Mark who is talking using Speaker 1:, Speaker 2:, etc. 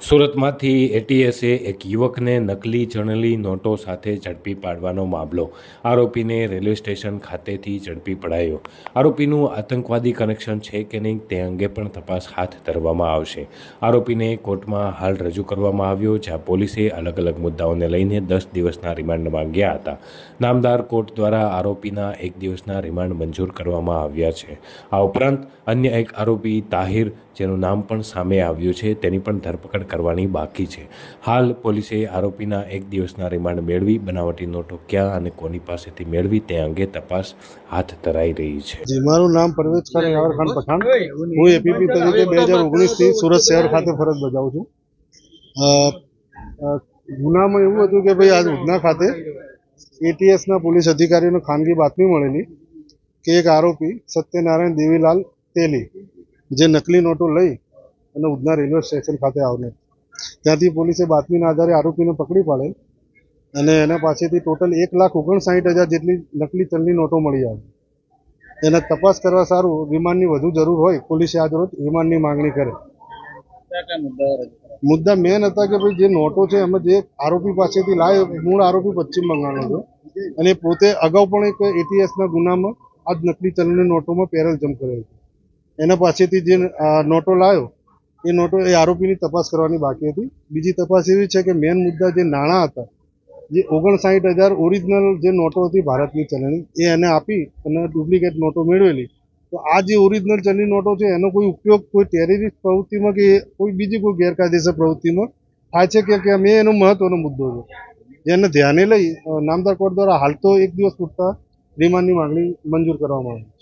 Speaker 1: સુરતમાંથી એટીએસે એક યુવકને નકલી ચણેલી નોટો સાથે ઝડપી પાડવાનો મામલો. આરોપીને રેલવે સ્ટેશન ખાતેથી ઝડપી પડાયો. આરોપીનું આતંકવાદી કનેક્શન છે કે નહીં તે અંગે પણ તપાસ હાથ ધરવામાં આવશે. આરોપીને કોર્ટમાં હાલ રજૂ કરવામાં આવ્યો, જ્યાં પોલીસે અલગ અલગ મુદ્દાઓને લઈને દસ દિવસના રિમાન્ડ માંગ્યા હતા. નામદાર કોર્ટ દ્વારા આરોપીના એક દિવસના રિમાન્ડ મંજૂર કરવામાં આવ્યા છે. આ ઉપરાંત અન્ય એક આરોપી તાહિર, જેનું નામ પણ સામે આવ્યું છે, તેની પણ ધરપકડ કરવાની બાકી છે. હાલ પોલીસે આરોપીના એક દિવસના રિમાન્ડ મેળવી, બનાવટી નોટો ક્યાં અને કોની પાસેથી મેળવી તે અંગે તપાસ હાથ ધરાઈ રહી છે.
Speaker 2: મારું નામ પરવેજ ખાન પઠાણ. હું એપીપી તરીકે બે હજાર ઓગણીસથી સુરત શહેર ખાતે ફરજ બજાવું છું. ગુનામાં એવું હતું કે ભાઈ આજ ઉધના ખાતે એટીએસના પોલીસ અધિકારીઓને ખાનગી બાતમી મળેલી કે એક આરોપી સત્યનારાયણ દેવીલાલ તેલી, જે નકલી નોટો લઈ અને ઉધના રેલવે સ્ટેશન ખાતે આવેલ ત્યાંથી પોલીસે બાતમીના આધારે આરોપીને પકડી પાડેલ અને એના પાસેથી ટોટલ એક લાખ ઓગણસાઠ હજાર જેટલી નકલી ચલની નોટો મળી આવી. એને તપાસ કરવા સારું રિમાન્ડની વધુ જરૂર હોય પોલીસે આજ રોજ રિમાન્ડની માંગણી કરે. મુદ્દા મેન હતા કે ભાઈ જે નોટો છે એમાં જે આરોપી પાસેથી લાવ્યો મૂળ આરોપી પશ્ચિમ બંગાળનો છે અને પોતે અગાઉ પણ એક એટીએસના ગુનામાં આ નકલી ચલણી નોટોમાં પેરલજમ કરેલ છે. એના પાસેથી જે નોટો લાવ્યો એ નોટો એ આરોપીની તપાસ કરવાની બાકી હતી. બીજી તપાસ એવી છે કે મેન મુદ્દા જે નાણાં હતા, જે ઓગણસાઠ હજાર ઓરિજિનલ જે નોટો હતી ભારતની ચલણી, એ એને આપી અને ડુપ્લિકેટ નોટો મેળવેલી. તો આ જે ઓરિજિનલ ચલણી નોટો છે, એનો કોઈ ઉપયોગ, કોઈ ટેરરિસ્ટ પ્રવૃત્તિમાં કે કોઈ બીજી કોઈ ગેરકાયદેસર પ્રવૃત્તિમાં થાય છે કે કેમ એ એનો મહત્વનો મુદ્દો છે. જેને ધ્યાને લઈ નામદાર કોર્ટ દ્વારા હાલ તો એક દિવસ પૂરતા રિમાન્ડની માંગણી મંજૂર કરવામાં આવી.